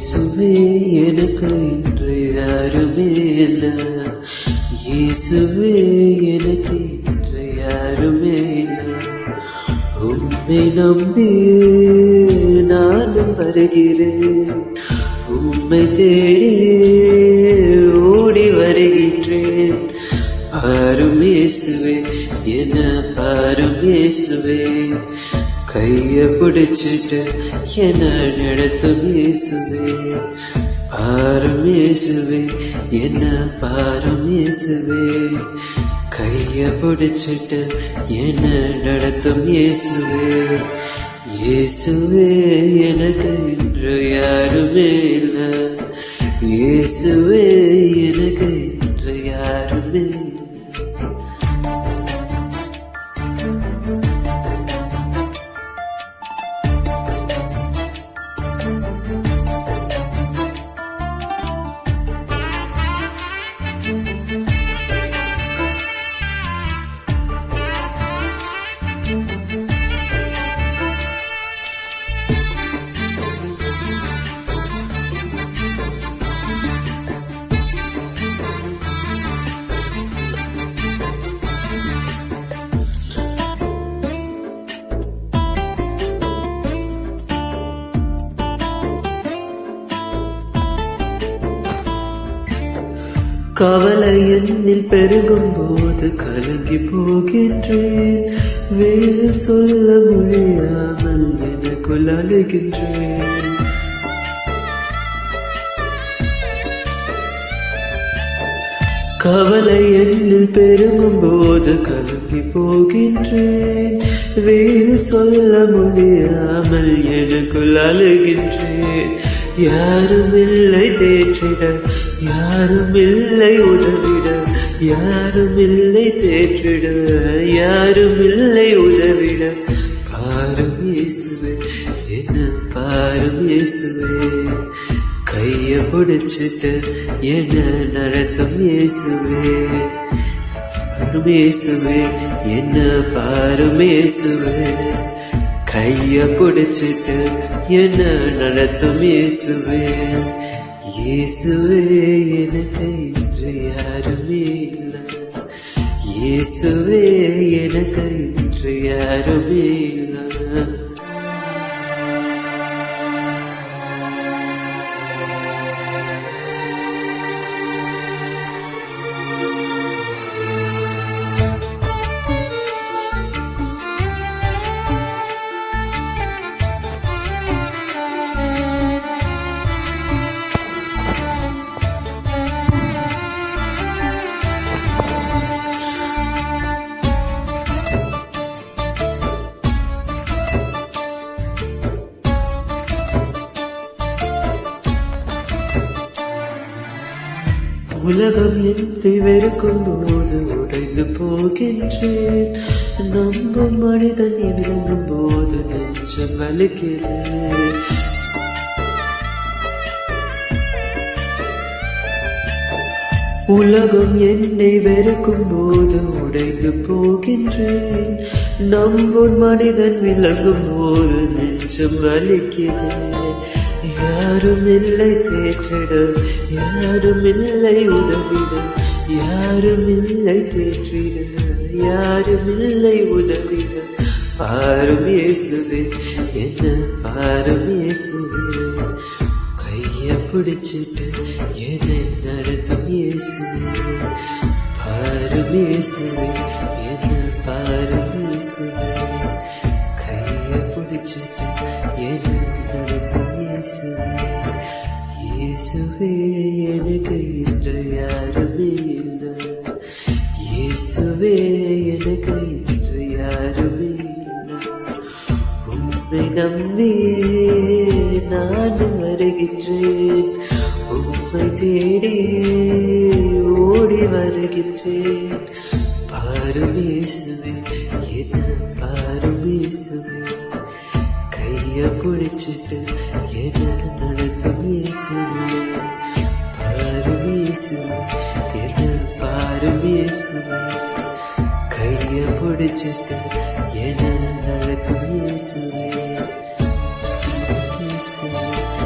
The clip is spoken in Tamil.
இயேசுவே எனக்கு இன்று யாருமே இல்லை. இயேசுவே எனக்கு இன்று யாருமே இல்லை. உம்மை நம்பி நானும் வருகிறேன். உம்மை தேடி ஓடி வருகின்றேன். பாரும் இயேசுவே என பாரும் இயேசுவே கைய பிடிச்சிட்டு என்ன நடத்தும் இயேசுவே பாரம் இயேசுவே என்ன பாரம் இயேசுவே கைய பிடிச்சிட்டு என்ன நடத்தும் இயேசுவே இயேசுவே எனக்கு இன்று யாருமே இல்லை. இயேசுவே கவலை என்னில் பெருகும் போது கலங்கி போகின்றேன். வேறு சொல்ல முடியாமல் எனக்குள் அழுகின்றேன். கவலை என்னில் பெருகும் போது கலங்கி போகின்றேன். வேறு சொல்ல முடியாமல் எனக்குள் அழுகின்றேன். யாரும் இல்லை தேற்றிட யாரும் இல்லை உதவிட யாரும் இல்லை தேற்றிட யாரும் இல்லை உதவிட. பாரும் இயேசுவே என்ன பாரும் இயேசுவே. கைய பிடிச்சிட்டு என்ன நடத்தும் இயேசுவே? பாரும் இயேசுவே என்ன பாரும் இயேசுவே? கைய பிடிச்சிட்டு என்ன நடத்தும் இயேசுவே? இயேசுவே எனக்கு இன்று யாருமே இல்லை. இயேசுவே எனக்கு இன்று யாருமே இல்லை. உலகம் என்னை வெறுக்கும் போது உடைந்து போகின்றேன். நம்பும் மனிதன் விளங்கும் போது நெஞ்சம் வலிக்கிறது உலகம் என்னை வெறுக்கும் போது உடைந்து போகின்றேன். நம்பும் மனிதன் விளங்கும் போது நெஞ்சம் வலிக்குது. யாரும் இல்லை தேற்றிட யாரும் இல்லை உதவிட யாரும் இல்லை தேற்றிட யாரும் இல்லை உதவிட. பாரும் இயேசுவே என்ன பாரும் இயேசுவே. கைய பிடிச்சிட்டு என்னை நடத்தும் இயேசுவே பாரும் இயேசுவே என்ன பாரும் இயேசுவே கைய பிடிச்சிட்டு என்னை நடத்தும் இயேசுவே இயேசுவே எனக்கு இன்று யாருமே இல்லை. இயேசுவே எனக்கு இன்று யாருமே இல்லை. நம்பி நானும் வருகின்றேன். உம்மை தேடி ஓடி வருகின்றேன். பாருமேசுவே என்ன பாருமேசுவே கைய பிடிச்சிட்டு என்ன நடத்தும் இயேசுவே பாருமேசுவே என்ன பாருமேசுவே கைய பிடிச்சிட்டு என்ன நடத்தும் இயேசுவே esquecer.